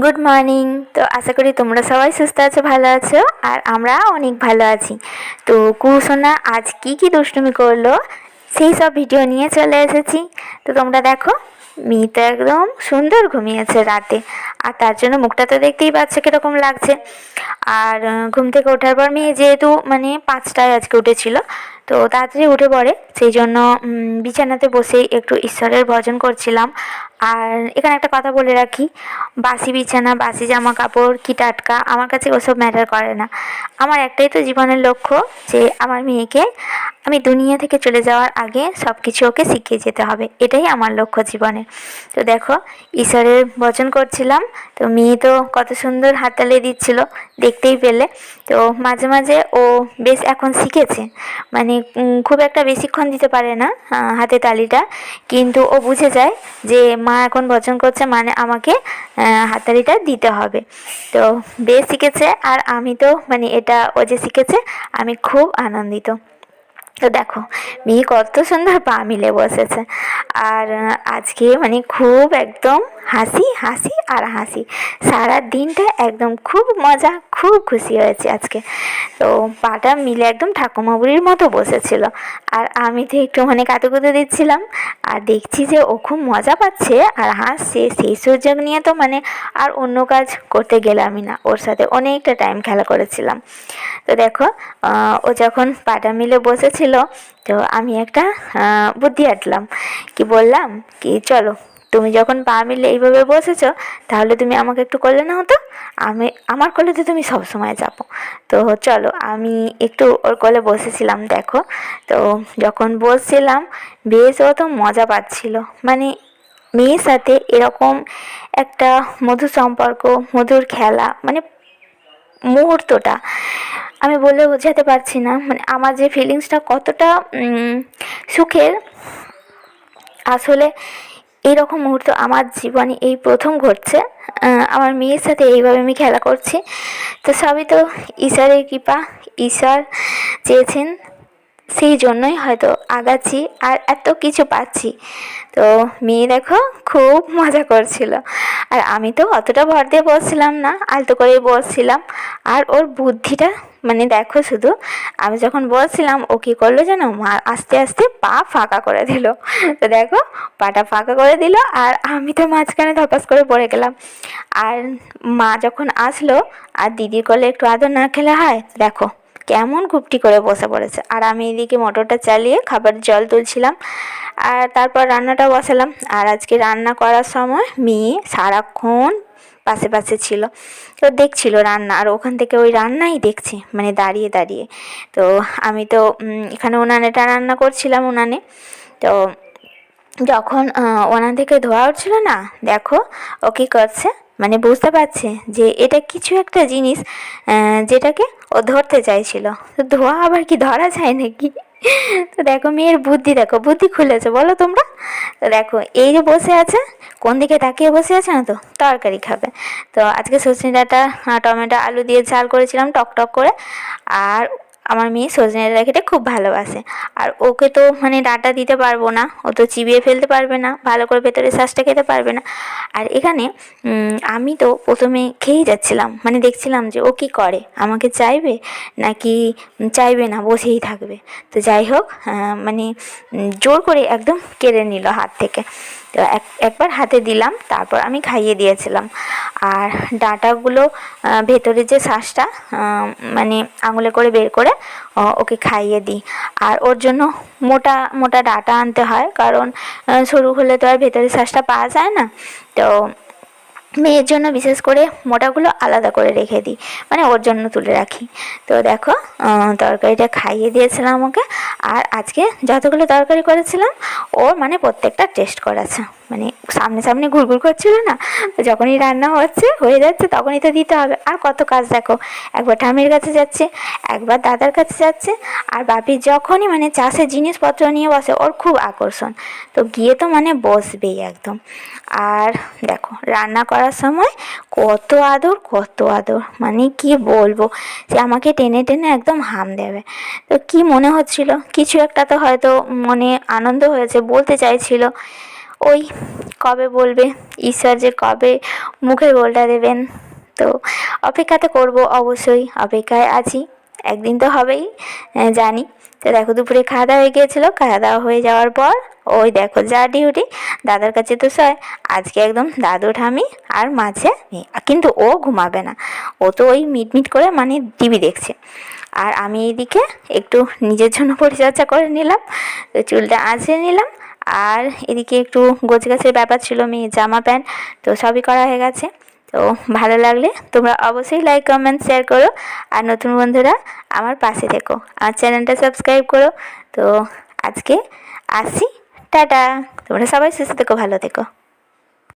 Good morning তো আশা করি তোমরা সবাই সুস্থ আছো, ভালো আছো, আর আমরা অনেক ভালো আছি। তো কুসোনা আজ কি কি দুষ্টুমি করল, সেই সব ভিডিও নিয়ে চলে এসেছি। তো তোমরা দেখো, মেয়ে তো একদম সুন্দর ঘুমিয়েছে রাতে, আর তার জন্য মুখটা তো দেখতেই পাচ্ছ কীরকম লাগছে। আর ঘুম থেকে ওঠার পর মেয়ে যেহেতু মানে পাঁচটায় আজকে উঠেছিল তো তাড়াতাড়ি উঠে পড়ে। সেই জন্য বিছানাতে বসেই একটু ঈশ্বরের ভজন করছিলাম। আর এখানে একটা কথা বলে রাখি, বাসি বিছানা, বাসি জামা কাপড় কি টাটকা, আমার কাছে ওসব ম্যাটার করে না। আমার একটাই তো জীবনের লক্ষ্য যে, আমার মেয়েকে আমি দুনিয়া থেকে চলে যাওয়ার আগে সব কিছু ওকে শিখিয়ে যেতে হবে। এটাই আমার লক্ষ্য জীবনে। তো দেখো, ঈশ্বরের বচন করছিলাম। তো মেয়ে তো কত সুন্দর হাততালি দিচ্ছিল, দেখতেই পেলে। তো মাঝে মাঝে ও বেশ এখন শিখেছে। মানে উম, খুব একটা বেশিক্ষণ দিতে পারে না হাতে তালিটা। কিন্তু ও বুঝে যায় যে মা এখন বচন করছে মানে আমাকে হাততালিটা দিতে হবে। তো বেশ শিখেছে। আর আমি তো মানে এটা ও যে শিখেছে আমি খুব আনন্দিত। তো দেখো, মেয়ে কত সুন্দর পা মিলে বসেছে। আর আজকে মানে খুব একদম হাসি হাসি আর হাসি। সারা দিনটা একদম খুব মজা, খুব খুশি হয়েছে আজকে। তো পাটা মিলে একদম ঠাকুমা বুড়ির মতো বসেছিল। আর আমি তো একটু মানে কাতুকুতু দিচ্ছিলাম, আর দেখছি যে ও খুব মজা পাচ্ছে আর হাসছে। সেই সুযোগ নিয়ে তো মানে আর অন্য কাজ করতে গেলামই না। ওর সাথে অনেকটা টাইম খেলা করেছিলাম। তো দেখো ও যখন পাটা মিলে বসেছিল তো আমি একটা বুদ্ধি আটলাম। কি বললাম? কি চলো, তুমি যখন পা মিলে এইভাবে বসেছো, তাহলে তুমি আমাকে একটু করলে না হতো আমি, আমার কোলে তো তুমি সবসময় যাব। তো চলো, আমি একটু ওর কোলে বসেছিলাম, দেখো। তো যখন বসছিলাম, বেশ ও তো মজা পাচ্ছিল। মানে মেয়ের সাথে এরকম একটা মধুর সম্পর্ক, মধুর খেলা মানে মুহূর্তটা। আমি বলে বোঝাতে পারছি না। মানে আমার যে ফিলিংসটা কতটা সুখের, আসলে এইরকম মুহূর্ত আমার জীবনে এই প্রথম ঘটছে। আমার মেয়ের সাথে এইভাবে আমি খেলা করছি। তো সবই তো ঈশ্বরের কৃপা। ঈশ্বর চেয়েছেন সেই জন্যই হয়তো আগাচ্ছি আর এত কিছু পাচ্ছি। তো মেয়ে দেখো, খুব মজা করছিল। আর আমি তো অতটা ভর দিয়ে বসছিলাম না, আলতো করেই বসছিলাম। আর ওর বুদ্ধিটা মানে দেখো শুধু, আমি যখন বসছিলাম ও কী করল জানো? মা আস্তে আস্তে পা ফাঁকা করে দিল। তো দেখো, পাটা ফাঁকা করে দিল আর আমি তো মাঝখানে ধপাস করে পড়ে গেলাম। আর মা যখন আসলো, আর দিদির কোলে একটু আদর না খেলে হয়, দেখো কেমন ঘুপটি করে বসে পড়েছে। আর আমি এদিকে মোটরটা চালিয়ে খাবার জল তুলছিলাম, আর তারপর রান্নাটা বসালাম। আর আজকে রান্না করার সময় মেয়ে সারাক্ষণ পাশে পাশে ছিল। তো দেখছিল রান্না, আর ওখান থেকে ওই রান্নাই দেখছে মানে দাঁড়িয়ে দাঁড়িয়ে। তো আমি তো এখানে উনানেটা রান্না করছিলাম উনানে। তো যখন ওনান থেকে ধোয়া উঠছিল না, দেখো ও কী করছে মানে বুঝতে পারছে যে এটা কিছু একটা জিনিস যেটাকে ও ধরতে চাইছিল। তো ধোয়া আবার কি ধরা যায় নাকি? তো দেখো মেয়ের বুদ্ধি, দেখো বুদ্ধি খুলেছে, বলো তোমরা? তো দেখো, এই যে বসে আছে, কোন দিকে তাকিয়ে বসে আছে না তো? তরকারি খাবে। তো আজকে সজনে ডাঁটা টমেটো, আলু দিয়ে ঝাল করেছিলাম, টক টক করে। আর আমার মেয়ে সজনে ডাঁটা খেতে খুব ভালোবাসে। আর ওকে তো মানে ডাঁটা দিতে পারব না, ও তো চিবিয়ে ফেলতে পারবে না, ভালো করে ভেতরে শ্বাসটা খেতে পারবে না। আর এখানে আমি তো প্রথমে খেয়েই যাচ্ছিলাম মানে দেখছিলাম যে ও কি করে, আমাকে চাইবে নাকি চাইবে না, বসেই থাকবে। তো যাই হোক মানে জোর করে একদম কেড়ে নিল হাত থেকে। তো এক, একবার হাতে দিলাম, তারপর আমি খাইয়ে দিয়েছিলাম। আর ডাঁটাগুলো ভেতরে যে শ্বাসটা মানে আঙুলে করে বের করে ওকে খাইয়ে দিই। আর ওর জন্য মোটা মোটা ডাঁটা আনতে হয়, কারণ সরু হলে তো আর ভেতরে শ্বাসটা পাওয়া যায় না। তো মেয়ের জন্য বিশেষ করে মোটাগুলো আলাদা করে রেখে দিই মানে ওর জন্য তুলে রাখি। তো দেখো তরকারিটা খাইয়ে দিয়েছিলাম ওকে, আর আজকে যতগুলো তরকারি করেছিলাম ও মানে প্রত্যেকটা টেস্ট করেছে। মানে সামনে সামনে ঘুরঘুর করছিল না, যখনই রান্না হচ্ছে, হয়ে যাচ্ছে, তখনই তো দিতে হবে। আর কত কাজ দেখো, একবার ঠামের কাছে যাচ্ছে, একবার দাদার কাছে যাচ্ছে, আর বাপি যখনই মানে চাষের জিনিসপত্র নিয়ে বসে, ওর খুব আকর্ষণ। তো গিয়ে তো মানে বসবেই একদম। আর দেখো, রান্না করার সময় কত আদর কত আদর। মানে কি বলব যে আমাকে টেনে টেনে একদম হাম দেবে। তো কি মনে হচ্ছিল? কিছু একটা তো হয়তো মনে আনন্দ হয়েছে, বলতে চাইছিল। ওই কবে বলবে? ঈশ্বর যে কবে মুখে গোলটা দেবেন? তো অপেক্ষাতে করব অবশ্যই, অপেক্ষায় আছি। একদিন তো হবেই জানি। তো দেখো, দুপুরে খাওয়া দাওয়া হয়ে গিয়েছিল। খাওয়া দাওয়া হয়ে যাওয়ার পর, ওই দেখো, যা ডিউটি, দাদার কাছে তো সয়। আজকে একদম দাদু ঠামি আর মাঝে। কিন্তু ও ঘুমাবে না। ও তো ওই মিট মিট করে মানে টিভি দেখছে। আর আমি এইদিকে একটু নিজের জন্য পরিচর্যা করে নিলাম। তো চুলটা আঁচড়ে নিলাম। আর এদিকে একটু গোছ গাছের ব্যাপার ছিল মেয়ে জামা প্যান্ট, তো সবই করা হয়ে গেছে। তো ভালো লাগলে তোমরা অবশ্যই লাইক কমেন্ট শেয়ার করো। আর নতুন বন্ধুরা আমার পাশে থেকো। আমার চ্যানেলটা সাবস্ক্রাইব করো। তো আজকে আসি টাটা। তোমরা সবাই সুস্থ থেকো, ভালো থেকো।